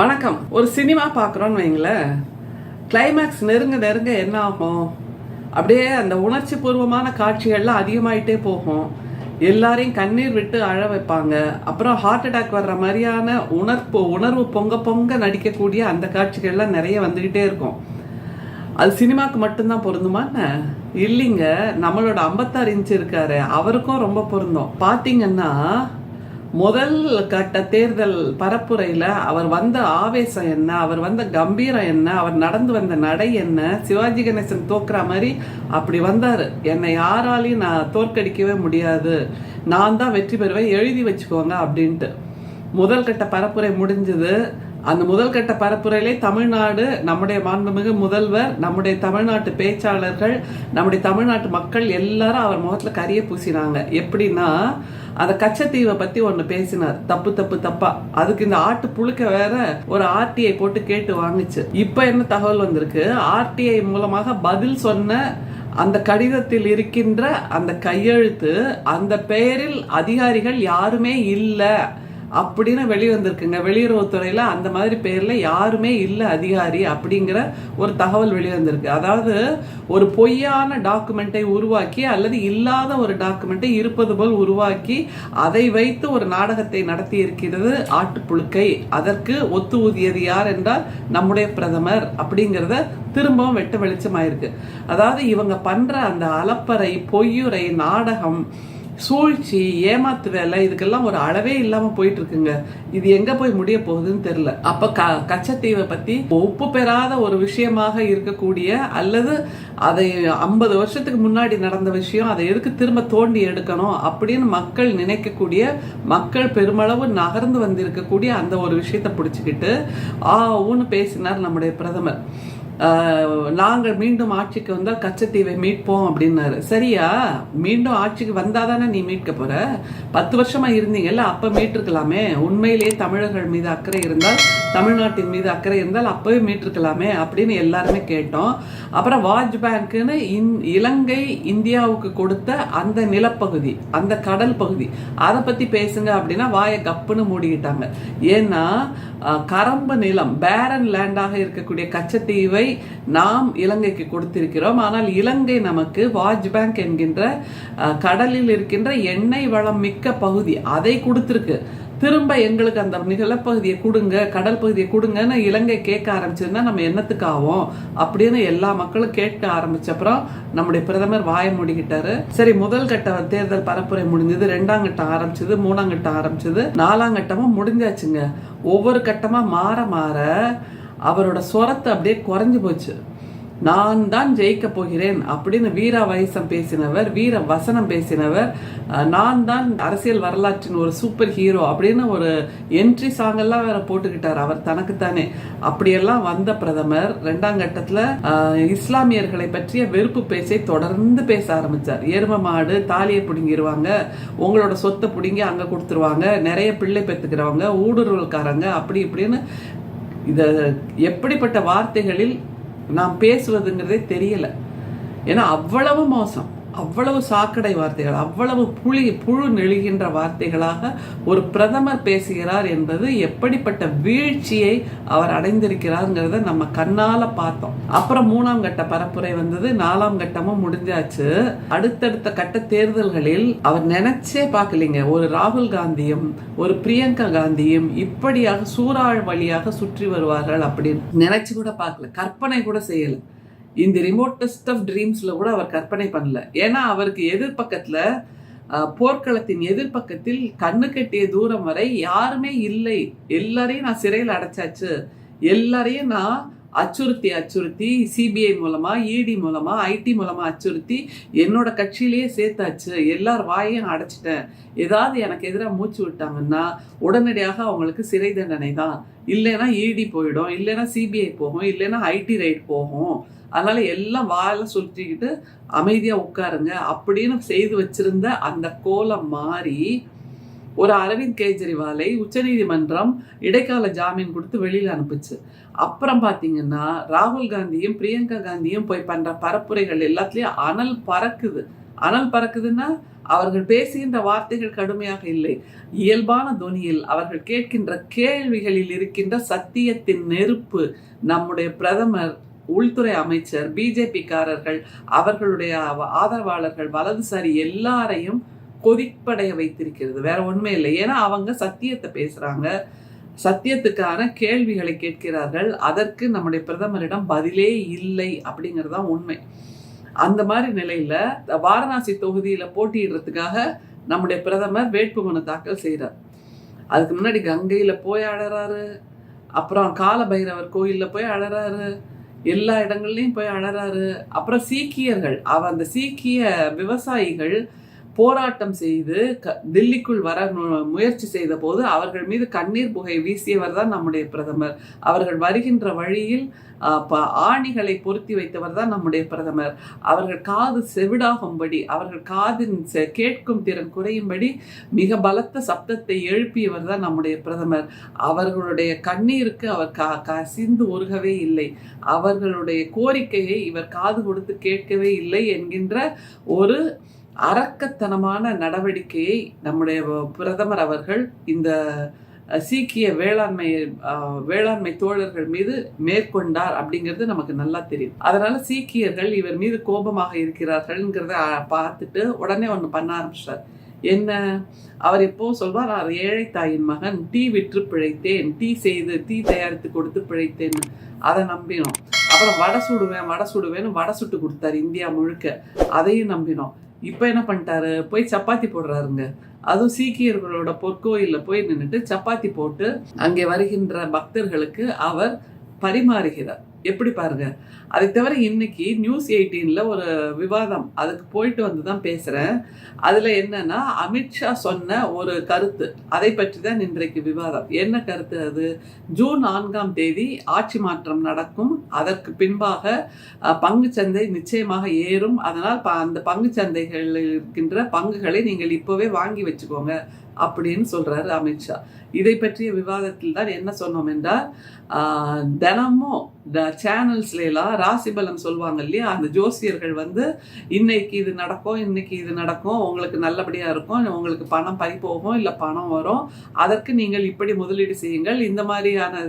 வணக்கம். ஒரு சினிமா பார்க்குறோன்னு வைங்களேன். கிளைமேக்ஸ் நெருங்க நெருங்க என்ன ஆகும்? அப்படியே அந்த உணர்ச்சி பூர்வமான காட்சிகள்லாம் அதிகமாயிட்டே போகும். எல்லாரையும் கண்ணீர் விட்டு அழ வைப்பாங்க. அப்புறம் ஹார்ட் அட்டாக் வர்ற மாதிரியான உணர்ப்பு உணர்வு பொங்க பொங்க நடிக்கக்கூடிய அந்த காட்சிகள்லாம் நிறைய வந்துக்கிட்டே இருக்கும். அது சினிமாக்கு மட்டும்தான் பொருந்துமா இல்லைங்க. நம்மளோட ஐம்பத்தாறு இன்ச்சு இருக்காரு. அவருக்கும் ரொம்ப பொருந்தும். பார்த்தீங்கன்னா முதல் கட்ட தேர்தல் பரப்புரையில் அவர் வந்த ஆவேசம் என்ன? அவர் வந்த கம்பீரம் என்ன? அவர் நடந்து வந்த நடை என்ன? சிவாஜி கணேசன் தோக்குற மாதிரி அப்படி வந்தார். என்னை யாராலையும் நான் தோற்கடிக்கவே முடியாது. நான் தான் வெற்றி பெறுவேன். எழுதி வச்சுக்கோங்க அப்படின்ட்டு. முதல் கட்ட பரப்புரை முடிஞ்சது. அந்த முதல் கட்ட பரப்புரையிலே தமிழ்நாடு நம்முடைய மாண்புமிகு முதல்வர் நம்முடைய தமிழ்நாட்டு பேச்சாளர்கள் நம்முடைய தமிழ்நாட்டு மக்கள் எல்லாரும் அவர் முகத்துல கரிய பூசினாங்க. எப்படின்னா அந்த கச்சத்தீவை பத்தி ஒண்ணு பேசினார். தப்பு தப்பு தப்பா. அதுக்கு இந்த ஆட்டு புழுக்க வேற ஒரு ஆர்டிஐ போட்டு கேட்டு வாங்குச்சு. இப்ப என்ன தகவல் வந்திருக்கு? ஆர்டிஐ மூலமாக பதில் சொன்ன அந்த கடிதத்தில் இருக்கின்ற அந்த கையெழுத்து அந்த பெயரில் அதிகாரிகள் யாருமே இல்லை. அப்படின்னு வெளிவந்திருக்குங்க. வெளியுறவுத்துறையில் அந்த மாதிரி பேரில் யாருமே இல்லை அதிகாரி அப்படிங்கிற ஒரு தகவல் வெளிவந்திருக்கு. அதாவது ஒரு பொய்யான டாக்குமெண்ட்டை உருவாக்கி அல்லது இல்லாத ஒரு டாக்குமெண்ட்டை இருப்பது போல் உருவாக்கி அதை வைத்து ஒரு நாடகத்தை நடத்தி இருக்கிறது ஆட்டுப்புழுக்கை. அதற்கு ஒத்து ஊதியது யார் என்றால் நம்முடைய பிரதமர் அப்படிங்கிறத திரும்பவும் வெட்ட வெளிச்சமாயிருக்கு. அதாவது இவங்க பண்ற அந்த அலப்பறை பொய்யுரை நாடகம் சூழ்ச்சி ஏமாத்து வேலை இதுக்கெல்லாம் ஒரு அளவே இல்லாம போயிட்டு இருக்குங்க இது எங்க போய் முடிய போகுதுன்னு தெரியல. அப்ப க கச்சத்தீவை பத்தி ஒப்பு பெறாத ஒரு விஷயமாக இருக்கக்கூடிய அல்லது அதை ஐம்பது வருஷத்துக்கு முன்னாடி நடந்த விஷயம் அதை எதுக்கு திரும்ப தோண்டி எடுக்கணும் அப்படின்னு மக்கள் நினைக்கக்கூடிய மக்கள் பெருமளவு நகர்ந்து வந்திருக்கக்கூடிய அந்த ஒரு விஷயத்தை பிடிச்சிக்கிட்டு ஆ ஊன்னு பேசினார் நம்முடைய பிரதமர். நாங்கள் மீண்டும் ஆட்சிக்கு வந்தால் கச்சத்தீவை மீட்போம் அப்படின்னாரு. சரியா? மீண்டும் ஆட்சிக்கு வந்தாதானே நீ மீட்க போற? பத்து வருஷமா இருந்தீங்கல்ல அப்ப மீட்டிருக்கலாமே. உண்மையிலேயே தமிழர்கள் மீது அக்கறை இருந்தால் தமிழ்நாட்டின் மீது அக்கறை இருந்தால் அப்பவே மீட்டிருக்கலாமே அப்படின்னு எல்லாருமே கேட்டோம். அப்புறம் வாஜ் பேங்க்குன்னு இந் இலங்கை இந்தியாவுக்கு கொடுத்த அந்த நிலப்பகுதி அந்த கடல் பகுதி அதை பத்தி பேசுங்க அப்படின்னா வாயை கப்புன்னு மூடிக்கிட்டாங்க. ஏன்னா கரம்பு நிலம் பேரன் லேண்டாக இருக்கக்கூடிய கச்சத்தீவை நாம் இலங்கைக்கு கொடுத்திருக்கிறோம். ஆனால் இலங்கை நமக்கு வாஜ் பேங்க் என்கின்ற கடலில் இருக்கின்ற எண்ணெய் வளம் மிக்க பகுதி. அதை கொடுத்திருக்கு. திரும்ப எங்களுக்கு அந்த நிலப்பகுதியை கொடுங்க கடல் பகுதியை கொடுங்கன்னு இலங்கை கேட்க ஆரம்பிச்சிருந்தா நம்ம என்னத்துக்கு ஆகும் அப்படின்னு எல்லா மக்களும் கேட்க ஆரம்பிச்சப்புறம் நம்முடைய பிரதமர் வாய மூடிக்கிட்டாரு. சரி முதல் கட்ட தேர்தல் பரப்புரை முடிஞ்சது ரெண்டாம் கட்டம் ஆரம்பிச்சது மூணாம் கட்டம் ஆரம்பிச்சது நாலாம் கட்டமும் முடிஞ்சாச்சுங்க. ஒவ்வொரு கட்டமா மாற மாற அவரோட சொரத்தை அப்படியே குறைஞ்சு போச்சு. நான் தான் ஜெயிக்க போகிறேன் அப்படின்னு வீர வயசம் பேசினவர் வீர வசனம் பேசினவர் நான் தான் அரசியல் வரலாற்றின் ஒரு சூப்பர் ஹீரோ அப்படின்னு ஒரு என்ட்ரி சாங்கெல்லாம் வேற போட்டுக்கிட்டார். அவர் தனக்குத்தானே. அப்படியெல்லாம் வந்த பிரதமர் ரெண்டாம் கட்டத்தில் இஸ்லாமியர்களை பற்றிய வெறுப்பு பேச்சை தொடர்ந்து பேச ஆரம்பித்தார் எரும மாடு தாலியை பிடுங்கிடுவாங்க உங்களோட சொத்தை பிடுங்கி அங்கே கொடுத்துருவாங்க நிறைய பிள்ளை பெற்றுக்கிறவங்க ஊடுருவல்காரங்க அப்படி இப்படின்னு இத எப்படிப்பட்ட வார்த்தைகளில் நாம் பேசுவதுங்கிறதே தெரியல. ஏன்னா அவ்வளவு மோசம். அவ்வளவு சாக்கடை வார்த்தைகள் அவ்வளவு புளி புழு நெழுகின்ற வார்த்தைகளாக ஒரு பிரதமர் பேசுகிறார் என்பது எப்படிப்பட்ட வீழ்ச்சியை அவர் அடைந்திருக்கிறாருங்கிறத நம்ம கண்ணால பார்த்தோம். அப்புறம் மூணாம் கட்ட பரப்புரை வந்தது நாலாம் கட்டமும் முடிஞ்சாச்சு. அடுத்தடுத்த கட்ட தேர்தல்களில் அவர் நினைச்சே பார்க்கலீங்க. ஒரு ராகுல் காந்தியும் ஒரு பிரியங்கா காந்தியும் இப்படியாக சூறாழ் வழியாக சுற்றி வருவார்கள் அப்படின்னு நினைச்சு கூட பார்க்கல. கற்பனை கூட செய்யல. இந்த ரிமோட்டஸ்ட் ஆஃப் ட்ரீம்ஸில் கூட அவர் கற்பனை பண்ணல. ஏன்னா அவருக்கு எதிர்பக்கத்தில் போர்க்களத்தின் எதிர்பக்கத்தில் கண்ணு கட்டிய தூரம் வரை யாருமே இல்லை. எல்லாரையும் நான் சிறையில் அடைச்சாச்சு. எல்லாரையும் நான் அச்சுறுத்தி அச்சுறுத்தி சிபிஐ மூலமா இடி மூலமா ஐடி மூலமா அச்சுறுத்தி என்னோட கட்சியிலேயே சேர்த்தாச்சு. எல்லார் வாயையும் அடைச்சிட்டேன். ஏதாவது எனக்கு எதிராக மூச்சு விட்டாங்கன்னா உடனடியாக அவங்களுக்கு சிறை தண்டனை தான். இல்லைன்னா இடி போயிடும் இல்லைன்னா சிபிஐ போகும் இல்லைன்னா ஐடி ரைட் போகும். அதனால எல்லாம் வாயில சுற்றிக்கிட்டு அமைதியாக உட்காருங்க. அப்படின்னு செய்து வச்சிருந்த அந்த கோலம் மாறி ஒரு அரவிந்த் கெஜ்ரிவாலை உச்சநீதிமன்றம் இடைக்கால ஜாமீன் கொடுத்து வெளியில் அனுப்புச்சு. அப்புறம் பார்த்தீங்கன்னா ராகுல் காந்தியும் பிரியங்கா காந்தியும் போய் பண்ணுற பரப்புரைகள் எல்லாத்துலேயும் அனல் பறக்குது. அனல் பறக்குதுன்னா அவர்கள் பேசுகின்ற வார்த்தைகள் கடுமையாக இல்லை. இயல்பான தொனியில் அவர்கள் கேட்கின்ற கேள்விகளில் இருக்கின்ற சத்தியத்தின் நெருப்பு நம்முடைய பிரதமர் உள்துறை அமைச்சர் பிஜேபிக்காரர்கள் அவர்களுடைய ஆதரவாளர்கள் வலதுசாரி எல்லாரையும் கொதிப்படைய வைத்திருக்கிறது. வேற உண்மை இல்லை. ஏன்னா அவங்க சத்தியத்தை பேசுறாங்க. சத்தியத்துக்கான கேள்விகளை கேட்கிறார்கள். அதற்கு நம்முடைய பிரதமரிடம் பதிலே இல்லை அப்படிங்கிறது தான் உண்மை. அந்த மாதிரி நிலையில வாரணாசி தொகுதியில போட்டியிடுறதுக்காக நம்முடைய பிரதமர் வேட்புமனு தாக்கல் செய்கிறார் அதுக்கு முன்னாடி கங்கையில போய் அழறாரு. அப்புறம் காலபைரவர் கோயிலில் கோயில்ல போய் அழறாரு. எல்லா இடங்கள்லையும் போய் அழறாரு. அப்புறம் சீக்கியர்கள் அவ அந்த சீக்கிய விவசாயிகள் போராட்டம் செய்து க- தில்லிக்குள் வர முயற்சி செய்த போது அவர்கள் மீது கண்ணீர் புகை வீசியவர் தான் நம்முடைய பிரதமர். அவர்கள் வருகின்ற வழியில் ப- ஆணிகளை பொருத்தி வைத்தவர் தான் நம்முடைய பிரதமர். அவர்கள் காது செவிடாகும்படி அவர்கள் காதின் செ- கேட்கும் திறன் குறையும்படி மிக பலத்த சப்தத்தை எழுப்பியவர் தான் நம்முடைய பிரதமர். அவர்களுடைய கண்ணீருக்கு அவர் க கசிந்து உருகவே இல்லை. அவர்களுடைய கோரிக்கையை இவர் காது கொடுத்து கேட்கவே இல்லை என்கின்ற ஒரு அரக்கத்தனமான நடவடிக்கையை நம்முடைய பிரதமர் அவர்கள் இந்த சீக்கிய வேளாண்மை அஹ், வேளாண்மை தோழர்கள் மீது மேற்கொண்டார் அப்படிங்கிறது நமக்கு நல்லா தெரியும். அதனால சீக்கியர்கள் இவர் மீது கோபமாக இருக்கிறார்கள்ங்கிறத பார்த்துட்டு உடனே ஒன்று பண்ண ஆரம்பிச்சார். என்ன? அவர் எப்போ சொல்வார் அவர் ஏழை தாயின் மகன் டீ விற்று பிழைத்தேன் டீ செய்து டீ தயாரித்து கொடுத்து பிழைத்தேன். அதை நம்பினோம். அப்புறம் வடை சுடுவேன் வடை சுடுவேன்னு வடை சுட்டு கொடுத்தாரு இந்தியா முழுக்க. அதையும் நம்பினோம். இப்போ என்ன பண்ணிட்டாரு? போய் சப்பாத்தி போடுறாருங்க. அதுவும் சீக்கியர்களோட பொற்கோயிலில் போய் நின்றுட்டு சப்பாத்தி போட்டு அங்கே வருகின்ற பக்தர்களுக்கு அவர் பரிமாறுகிறார். எப்படி பாருங்க? அதை தவிர இன்னைக்கு நியூஸ் எயிட்டீனில் ஒரு விவாதம். அதுக்கு போயிட்டு வந்து தான் பேசுகிறேன் அதில் என்னன்னா அமித்ஷா சொன்ன ஒரு கருத்து. அதை பற்றி தான் இன்றைக்கு விவாதம். என்ன கருத்து அது? ஜூன் நான்காம் தேதி ஆட்சி மாற்றம் நடக்கும். அதற்கு பின்பாக பங்குச்சந்தை நிச்சயமாக ஏறும். அதனால் ப- அந்த பங்குச்சந்தைகளில் இருக்கின்ற பங்குகளை நீங்கள் இப்போவே வாங்கி வச்சுக்கோங்க அப்படின்னு சொல்கிறாரு அமித்ஷா இதை பற்றிய விவாதத்தில் தான் என்ன சொன்னோம் என்றால் தினமும் சேனல்ஸ்ல எல்லாம் ராசிபலம் சொல்லுவாங்க இல்லையா? அந்த ஜோசியர்கள் வந்து இன்னைக்கு இது நடக்கும் இன்னைக்கு இது நடக்கும் உங்களுக்கு நல்லபடியாக இருக்கும் உங்களுக்கு பணம் பறி போகும் இல்லை பணம் வரும் அதற்கு நீங்கள் இப்படி முதலீடு செய்யுங்கள் இந்த மாதிரியான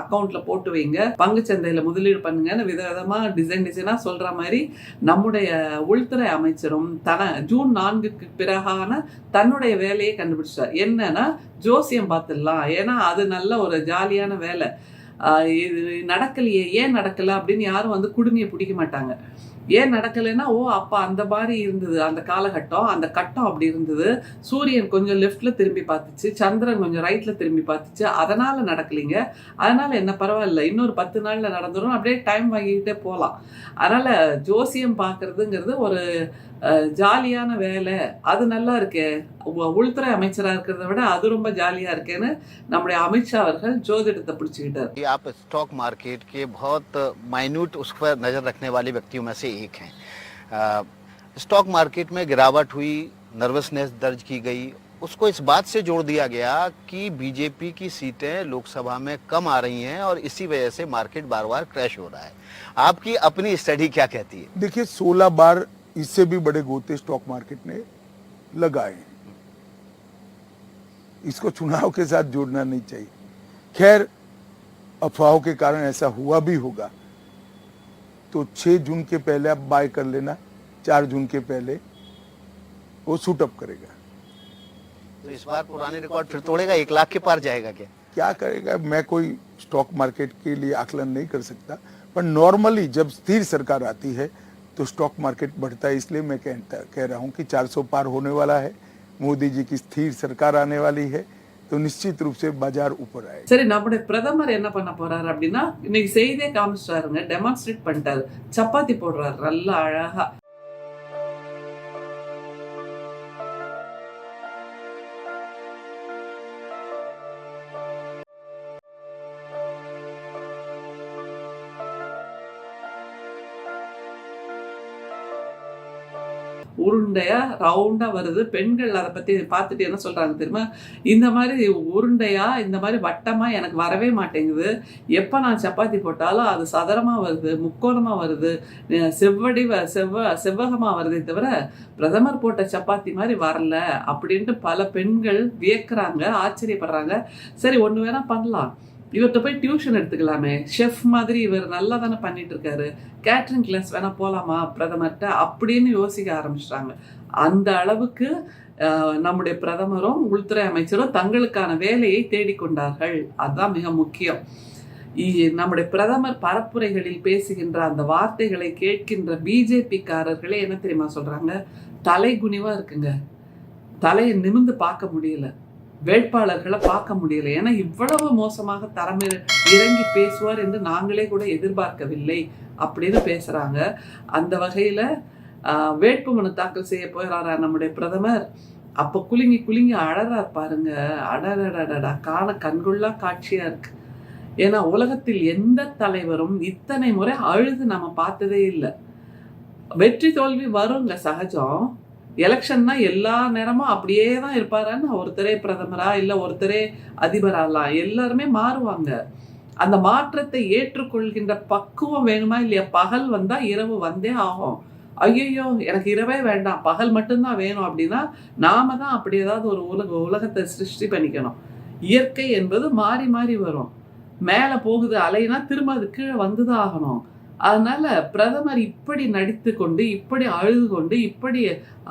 அக்கௌண்ட்ல போட்டு வைங்க பங்குச்சந்தையில் முதலீடு பண்ணுங்கன்னு விதவிதமாக டிசைன் டிசைனாக சொல்கிற மாதிரி நம்முடைய உள்துறை அமைச்சரும் தன ஜூன் நான்குக்கு பிறகான தன்னுடைய வேலையை கண்டுபிடிச்சார். என்னன்னா ஜோசியம் பார்த்துடலாம். ஏன்னா அது நல்ல ஒரு ஜாலியான வேலை. இது நடக்கலையே ஏன் நடக்கலை அப்படின்னு யாரும் வந்து குடுமையை பிடிக்க மாட்டாங்க. ஏன் நடக்கலைன்னா ஓ அப்போ அந்த மாதிரி இருந்தது. அந்த காலகட்டம் அந்த கட்டம் அப்படி இருந்தது. சூரியன் கொஞ்சம் லெஃப்டில் திரும்பி பார்த்துச்சு. சந்திரன் கொஞ்சம் ரைட்டில் திரும்பி பார்த்துச்சு. அதனால் நடக்கலைங்க. அதனால் என்ன பரவாயில்ல. இன்னொரு பத்து நாளில் நடந்துரும். அப்படியே டைம் வாங்கிக்கிட்டே போகலாம் அதனால் ஜோசியம் பார்க்கறதுங்கிறது ஒரு ஜாலியான வேலை அது நல்லா இருக்கே உ- உள்துறை அமைச்சரா இருக்கிறத விட அது ரொம்ப ஜாலியா இருக்கேன்னு நம்முடைய அமித்ஷா அவர்கள் ஜோதிடத்தை பிடிச்சுக்கிட்டார் कि आप स्टॉक मार्केट के बहुत माइन्यूट उस पर नज़र रखने वाले व्यक्तियों में से एक हैं अ, स्टॉक मार्केट में गिरावट हुई नर्वसनेस दर्ज की गई उसको इस बात से जोड़ दिया गया कि बीजेपी की सीटें लोकसभा में कम आ रही हैं और इसी वजह से मार्केट बार बार क्रैश हो रहा है आपकी अपनी स्टडी क्या कहती है देखिए 16 बार इससे भी बड़े गोते स्टॉक मार्केट ने लगाए। इसको चुनाव के साथ जोड़ना नहीं चाहिए। खैर अफवाहों के कारण ऐसा हुआ भी होगा। तो 6 जून के पहले आप बाय कर लेना 4 जून के पहले वो सूट अप करेगा। तो इस बार पुराने रिकॉर्ड फिर तोड़ेगा एक लाख के पार जाएगा क्या? क्या करेगा? मैं कोई स्टॉक मार्केट के लिए आकलन नहीं कर सकता। पर नॉर्मली जब स्थिर सरकार आती है तो स्टॉक मार्केट बढ़ता है इसलिए मैं कहता कह रहा हूँ कि 400 पार होने वाला है मोदी जी की स्थिर सरकार आने वाली है तो निश्चित रूप से बाजार ऊपर आएगा சரி நம்முடைய பிரதமர் என்ன பண்ண போறாரு அப்படின்னா இன்னைக்கு செய்தியே காமிச்சிட்டாருங்க டெமான்ஸ்ட்ரேட் பண்ணிட்டாரு சப்பாத்தி போடுறாரு நல்லா அழகா உருண்டையா ரவுண்டா வருது. பெண்கள் அதை பத்தி பார்த்துட்டு என்ன சொல்றாங்க தெரியுமா? இந்த மாதிரி உருண்டையா இந்த மாதிரி வட்டமா எனக்கு வரவே மாட்டேங்குது. எப்ப நான் சப்பாத்தி போட்டாலும் அது சதுரமா வருது முக்கோணமா வருது செவ்வடி வ- செவ்வ செவ்வகமா வருதே தவிர பிரதமர் போட்ட சப்பாத்தி மாதிரி வரல அப்படின்ட்டு பல பெண்கள் வியக்கிறாங்க ஆச்சரியப்படுறாங்க. சரி ஒன்று வேணா பண்ணலாம். இவர்கிட்ட போய் டியூஷன் எடுத்துக்கலாமே. ஷெஃப் மாதிரி இவர் நல்லா தானே பண்ணிட்டு இருக்காரு கேட்ரிங் கிளாஸ் வேணா போகலாமா பிரதமர்கிட்ட? அப்படின்னு யோசிக்க ஆரம்பிச்சிட்டாங்க. அந்த அளவுக்கு நம்முடைய பிரதமரும் உள்துறை அமைச்சரும் தங்களுக்கான வேலையை தேடிக்கொண்டார்கள். அதுதான் மிக முக்கியம். இ- நம்முடைய பிரதமர் பரப்புரைகளில் பேசுகின்ற அந்த வார்த்தைகளை கேட்கின்ற பிஜேபிக்காரர்களே என்ன தெரியுமா சொல்றாங்க? தலைகுனிவா இருக்குங்க. தலையை நிமிர்ந்து பார்க்க முடியல. வேட்பாளர்களை பார்க்க முடியல. ஏன்னா இவ்வளவு மோசமாக தரம் இறங்கி பேசுவார் என்று நாங்களே கூட எதிர்பார்க்கவில்லை அப்படின்னு பேசுறாங்க. அந்த வகையில வேட்புமனு தாக்கல் செய்ய போகிறாரா நம்முடைய பிரதமர்? அப்ப குலுங்கி குலுங்கி அழறார் பாருங்க. அடடடடா காண கண்கொள்ளா காட்சியா இருக்கு. ஏன்னா உலகத்தில் எந்த தலைவரும் இத்தனை முறை அழுது நம்ம பார்த்ததே இல்லை. வெற்றி தோல்வி வருங்க சகஜம். எலெக்ஷன்னா எல்லா நேரமும் அப்படியே தான் இருப்பாரான்னு ஒருத்தரே பிரதமரா இல்லை ஒருத்தரே அதிபராலாம் எல்லாருமே மாறுவாங்க. அந்த மாற்றத்தை ஏற்றுக்கொள்கின்ற பக்குவம் வேணுமா இல்லையா? பகல் வந்தா இரவு வந்தே ஆகும். ஐயோ எனக்கு இரவே வேண்டாம் பகல் மட்டும்தான் வேணும் அப்படின்னா நாம தான் அப்படி ஏதாவது ஒரு உலக உலகத்தை சிருஷ்டி பண்ணிக்கணும். இயற்கை என்பது மாறி மாறி வரும். மேலே போகுது அலைனா திரும்ப அது கீழே வந்துதான் ஆகணும். அதனால பிரதமர் இப்படி நடித்து கொண்டு இப்படி அழுது கொண்டு இப்படி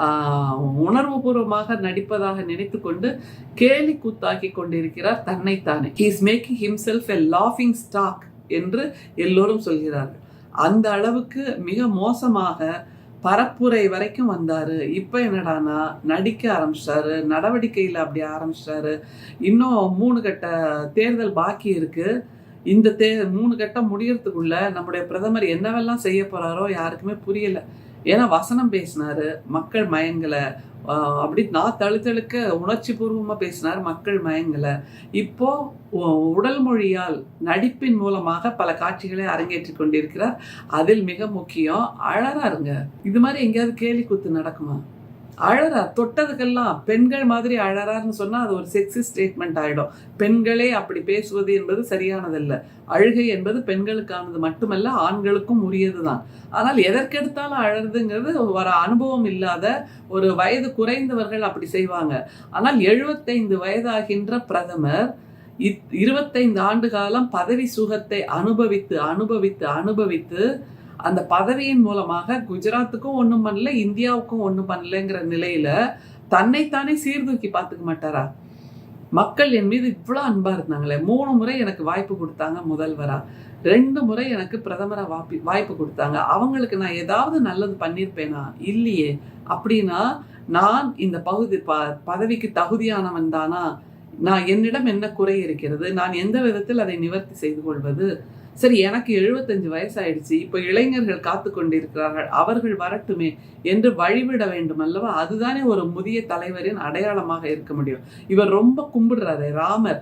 ஆஹ், உணர்வுபூர்வமாக நடிப்பதாக நினைத்து கொண்டு கேலி கூத்தாக்கி கொண்டிருக்கிறார் தன்னைத்தானே. He is making himself a லாஃபிங் stock என்று எல்லோரும் சொல்கிறார்கள். அந்த அளவுக்கு மிக மோசமாக பரப்புரை வரைக்கும் வந்தார். இப்போ என்னடானா நடிக்க ஆரம்பிச்சிட்டாரு நடவடிக்கையில் அப்படி ஆரம்பிச்சிட்டாரு இன்னும் மூணு கட்ட தேர்தல் பாக்கி இருக்கு. இந்த தே மூணு கட்டம் முடியறதுக்குள்ள நம்முடைய பிரதமர் என்னவெல்லாம் செய்ய போறாரோ யாருக்குமே புரியல. ஏன்னா வசனம் பேசினாரு மக்கள் மயங்களை அப்படி நான் தழுத்தழுக்க உணர்ச்சி பூர்வமா பேசினார் மக்கள் மயங்கல இப்போ உடல் மொழியால் நடிப்பின் மூலமாக பல காட்சிகளை அரங்கேற்றி கொண்டிருக்கிறார். அதில் மிக முக்கியம் அழறாருங்க இது மாதிரி எங்கேயாவது கேலி கூத்து நடக்குமா? அழறா தொட்டதுக்கெல்லாம் பெண்கள் மாதிரி அழறாருன்னு சொன்னா அது ஒரு செக்ஸி ஸ்டேட்மெண்ட் ஆயிடும். பெண்களே அப்படி பேசுவது என்பது சரியானதல்ல. அழுகை என்பது பெண்களுக்கானது மட்டுமல்ல ஆண்களுக்கும் உரியதுதான். ஆனால் எதற்கெடுத்தாலும் அழறதுங்கிறது ஒரு அனுபவம் இல்லாத ஒரு வயது குறைந்தவர்கள் அப்படி செய்வாங்க. ஆனால் எழுபத்தைந்து வயதாகின்ற பிரதமர் இருபத்தைந்து ஆண்டு காலம் பதவி சுகத்தை அனுபவித்து அனுபவித்து அனுபவித்து அந்த பதவியின் மூலமாக குஜராத்துக்கும் ஒன்றும் பண்ணல இந்தியாவுக்கும் ஒன்றும் பண்ணலங்கிற நிலையில தன்னைத்தானே சீர்தூக்கி பார்த்துக்க மாட்டாரா? மக்கள் என் மீது இவ்வளோ அன்பா இருந்தாங்களே மூணு முறை எனக்கு வாய்ப்பு கொடுத்தாங்க முதல்வரா. ரெண்டு முறை எனக்கு பிரதமராக வாப்பி வாய்ப்பு கொடுத்தாங்க. அவங்களுக்கு நான் ஏதாவது நல்லது பண்ணியிருப்பேனா இல்லையே. அப்படின்னா நான் இந்த பகுதி ப பதவிக்கு தகுதியானவன் தானா? நான் என்னிடம் என்ன குறை இருக்கிறது? நான் எந்த விதத்தில் அதை நிவர்த்தி செய்து கொள்வது? சரி எனக்கு எழுபத்தஞ்சு வயசாயிடுச்சு. இப்போ இளைஞர்கள் காத்து கொண்டிருக்கிறார்கள். அவர்கள் வரட்டுமே என்று வழிவிட வேண்டும் அல்லவா அதுதானே ஒரு முதிய தலைவரின் அடையாளமாக இருக்க முடியும். இவர் ரொம்ப கும்பிடுறாரு ராமர்.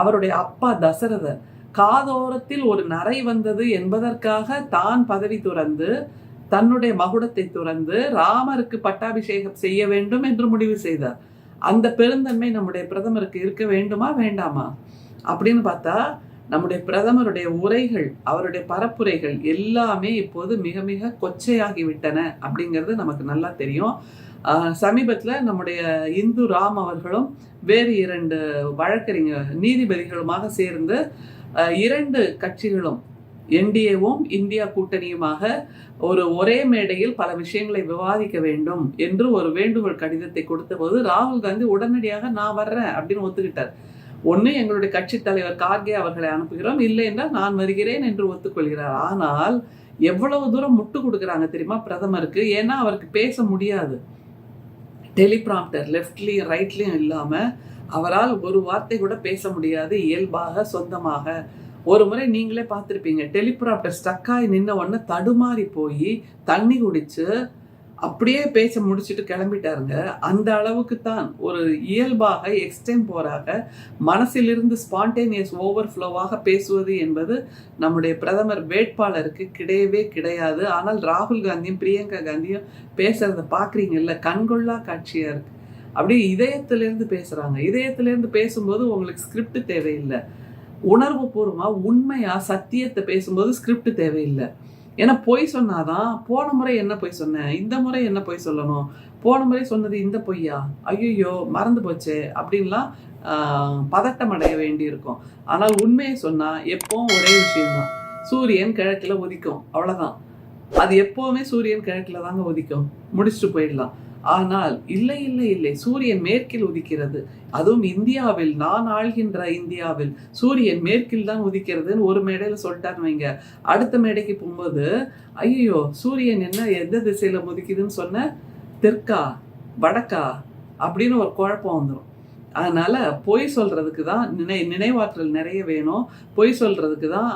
அவருடைய அப்பா தசரதர். காதோரத்தில் ஒரு நரை வந்தது என்பதற்காக தான் பதவி துறந்து தன்னுடைய மகுடத்தை துறந்து ராமருக்கு பட்டாபிஷேகம் செய்ய வேண்டும் என்று முடிவு செய்தார். அந்த பெருந்தன்மை நம்முடைய பிரதமருக்கு இருக்க வேண்டுமா வேண்டாமா? அப்படின்னு பார்த்தா நம்முடைய பிரதமருடைய உரைகள் அவருடைய பரப்புரைகள் எல்லாமே இப்போது மிக மிக கொச்சையாகி விட்டன அப்படிங்கிறது நமக்கு நல்லா தெரியும். ஆஹ் சமீபத்துல நம்முடைய இந்து ராம் அவர்களும் வேறு இரண்டு வழக்கறிஞர் நீதிபதிகளுமாக சேர்ந்து இரண்டு கட்சிகளும் என்டிஏவும் இந்தியா கூட்டணியுமாக ஒரு ஒரே மேடையில் பல விஷயங்களை விவாதிக்க வேண்டும் என்று ஒரு வேண்டுகோள் கடிதத்தை கொடுத்தபோது ராகுல் காந்தி உடனடியாக நான் வர்றேன் அப்படின்னு ஒத்துக்கிட்டார். ஒன்று எங்களுடைய கட்சி தலைவர் கார்கே அவர்களை அனுப்புகிறோம் இல்லை என்றால் நான் வருகிறேன் என்று ஒத்துக்கொள்கிறார். ஆனால் எவ்வளவு தூரம் முட்டு கொடுக்குறாங்க தெரியுமா பிரதமருக்கு? ஏன்னா அவருக்கு பேச முடியாது. டெலிபிராம்டர் லெஃப்ட்லையும் ரைட்லையும் இல்லாமல் அவரால் ஒரு வார்த்தை கூட பேச முடியாது இயல்பாக சொந்தமாக. ஒரு முறை நீங்களே பார்த்துருப்பீங்க டெலிபிராப்டர் ஸ்டக்காகி நின்ன உடனே தடுமாறி போய் தண்ணி குடித்து அப்படியே பேச முடிச்சுட்டு கிளம்பிட்டாருங்க. அந்த அளவுக்கு தான் ஒரு இயல்பாக எக்ஸ்டெம்போராக மனசிலிருந்து ஸ்பான்டேனியஸ் ஓவர்ஃப்ளோவாக பேசுவது என்பது நம்முடைய பிரதமர் வேட்பாளருக்கு கிடையவே கிடையாது. ஆனால் ராகுல் காந்தியும் பிரியங்கா காந்தியும் பேசுறத பார்க்குறீங்கல்ல கண்கொள்ளா காட்சியாக இருக்கு. அப்படியே இதயத்திலேருந்து பேசுகிறாங்க இதயத்திலேருந்து பேசும்போது உங்களுக்கு ஸ்கிரிப்ட் தேவையில்லை. உணர்வு பூர்வமாக உண்மையாக சத்தியத்தை பேசும்போது ஸ்கிரிப்ட் தேவையில்லை. ஏன்னா பொய் சொன்னாதான் போன முறை என்ன பொய் சொன்னேன் இந்த முறை என்ன பொய் சொல்லணும்? போன முறை சொன்னது இந்த பொய்யா? ஐயோ மறந்து போச்சே அப்படின்லாம் பதட்டம் அடைய வேண்டியிருக்கும். ஆனால் உண்மையை சொன்னால் எப்பவும் ஒரே விஷயம்தான். சூரியன் கிழக்கில் உதிக்கும் அவ்வளோதான் அது எப்போவுமே சூரியன் கிழக்கில் தாங்க உதிக்கும். முடிச்சுட்டு போயிடலாம். ஆனால் இல்லை இல்லை இல்லை சூரியன் மேற்கில் உதிக்கிறது. அதுவும் இந்தியாவில் நான் ஆள்கின்ற இந்தியாவில் சூரியன் மேற்கில் தான் உதிக்கிறதுன்னு ஒரு மேடையில் சொல்லிட்டாருன்னு வைங்க. அடுத்த மேடைக்கு போகும்போது ஐயோ சூரியன் என்ன எந்த திசையில் உதிக்குதுன்னு சொன்ன? தெற்கா வடக்கா அப்படின்னு ஒரு குழப்பம் வந்துடும் அதனால் பொய் சொல்கிறதுக்கு தான் நினை நினைவாற்றல் நிறைய வேணும். பொய் சொல்கிறதுக்கு தான்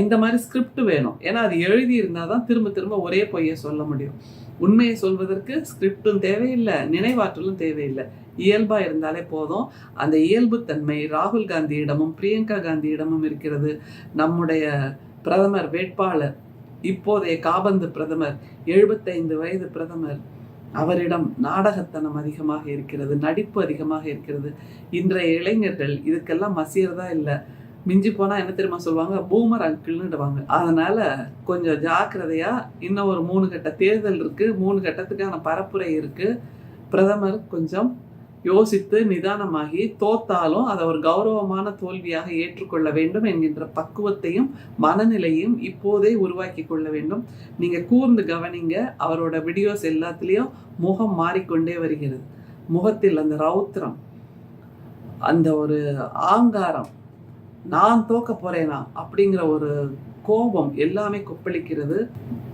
இந்த மாதிரி ஸ்கிரிப்ட் வேணும். ஏன்னா அது எழுதி இருந்தால் தான் திரும்ப திரும்ப ஒரே பொய்யை சொல்ல முடியும். உண்மையை சொல்வதற்கு ஸ்கிரிப்டும் தேவையில்லை நினைவாற்றலும் தேவையில்லை. இயல்பா இருந்தாலே போதும். அந்த இயல்புத்தன்மை ராகுல் காந்தியிடமும் பிரியங்கா காந்தியிடமும் இருக்கிறது. நம்முடைய பிரதமர் வேட்பாளர் இப்போதைய காபந்து பிரதமர் எழுபத்தைந்து வயது பிரதமர் அவரிடம் நாடகத்தனம் அதிகமாக இருக்கிறது நடிப்பு அதிகமாக இருக்கிறது. இன்றைய இளைஞர்கள் இதுக்கெல்லாம் மசியறதா இல்லை. மிஞ்சி போனால் என்ன தெரியுமா சொல்லுவாங்க? பூமர் அங்கிள்னுடுவாங்க. அதனால கொஞ்சம் ஜாக்கிரதையாக இன்னும் ஒரு மூணு கட்ட தேர்தல் இருக்குது மூணு கட்டத்துக்கான பரப்புரை இருக்கு. பிரதமர் கொஞ்சம் யோசித்து நிதானமாகி தோத்தாலும் அதை ஒரு கௌரவமான தோல்வியாக ஏற்றுக்கொள்ள வேண்டும் என்கின்ற பக்குவத்தையும் மனநிலையும் இப்போதே உருவாக்கி கொள்ள வேண்டும். நீங்கள் கூர்ந்து கவனிங்க. அவரோட வீடியோஸ் எல்லாத்துலேயும் முகம் மாறிக்கொண்டே வருகிறது. முகத்தில் அந்த ரௌத்திரம் அந்த ஒரு ஆங்காரம் நான் தோக்க போறேனா அப்படிங்கிற ஒரு கோபம் எல்லாமே கொப்பளிக்கிறது.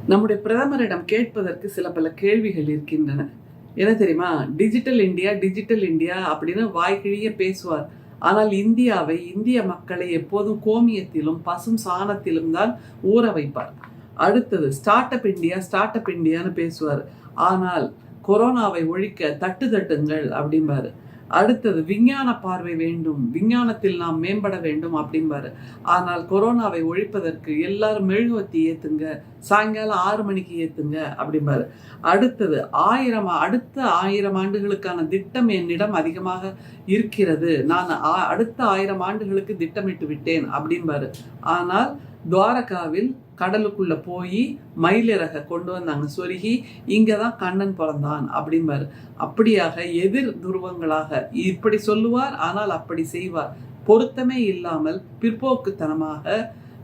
நம்முடைய பிரதமரிடம் கேட்பதற்கு சில பல கேள்விகள் இருக்கின்றன. என்ன தெரியுமா? டிஜிட்டல் இந்தியா டிஜிட்டல் இந்தியா அப்படின்னு வாய்கிழிய பேசுவார். ஆனால் இந்தியாவை இந்திய மக்களை எப்போதும் கோமியத்திலும் பசும் சாணத்திலும் தான் ஊற வைப்பார். அடுத்தது start up India start up இந்தியான்னு பேசுவார். ஆனால் கொரோனாவை ஒழிக்க தட்டு தட்டுங்கள் அப்படிம்பாரு. அடுத்தது விஞ்ஞான பார்வை வேண்டும். விஞ்ஞானத்தில் நாம் மேம்பட வேண்டும் அப்படிம்பாரு. ஆனால் கொரோனாவை ஒழிப்பதற்கு எல்லாரும் மெழுகுவத்தி ஏத்துங்க. சாயங்காலம் ஆறு மணிக்கு ஏத்துங்க அப்படிம்பாரு. அடுத்தது ஆயிரம் அடுத்த ஆயிரம் ஆண்டுகளுக்கான திட்டம் என்னிடம் அதிகமாக இருக்கிறது. நான் ஆ- அடுத்த ஆயிரம் ஆண்டுகளுக்கு திட்டமிட்டு விட்டேன் அப்படிம்பாரு. ஆனால் துவாரகாவில் கடலுக்குள்ள போய் மயிலிறக கொண்டு வந்தாங்க. சொருகி இங்கே தான் கண்ணன் பிறந்தான் அப்படிம்பார். அப்படியாக எதிர் துருவங்களாக இப்படி சொல்லுவார் ஆனால் அப்படி செய்வார். பொருத்தமே இல்லாமல் பிற்போக்குத்தனமாக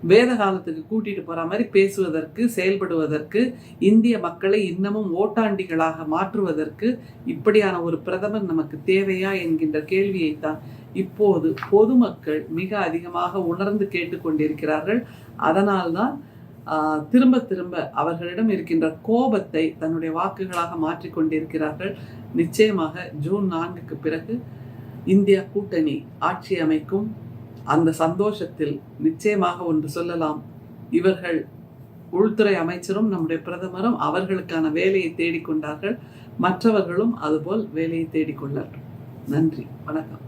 வேத காலத்துக்கு கூட்டிட்டு போற மாதிரி பேசுவதற்கு செயல்படுவதற்கு இந்திய மக்களை இன்னமும் ஓட்டாண்டிகளாக மாற்றுவதற்கு இப்படியான ஒரு பிரதமர் நமக்கு தேவையா என்கின்ற கேள்வியைத்தான் இப்போது பொதுமக்கள் மிக அதிகமாக உணர்ந்து கேட்டுக்கொண்டிருக்கிறார்கள். அதனால்தான் திரும்ப திரும்ப அவர்களிடம் இருக்கின்ற கோபத்தை தன்னுடைய வாக்குகளாக மாற்றிக்கொண்டிருக்கிறார்கள் நிச்சயமாக ஜூன் நான்குக்கு பிறகு இந்தியா கூட்டணி ஆட்சி அமைக்கும். அந்த சந்தோஷத்தில் நிச்சயமாக ஒன்று சொல்லலாம். இவர்கள் உள்துறை அமைச்சரும் நம்முடைய பிரதமரும் அவர்களுக்கான வேலையை தேடிக்கொண்டார்கள். மற்றவர்களும் அதுபோல் வேலையை தேடிக்கொள்ளார்கள் நன்றி. வணக்கம்.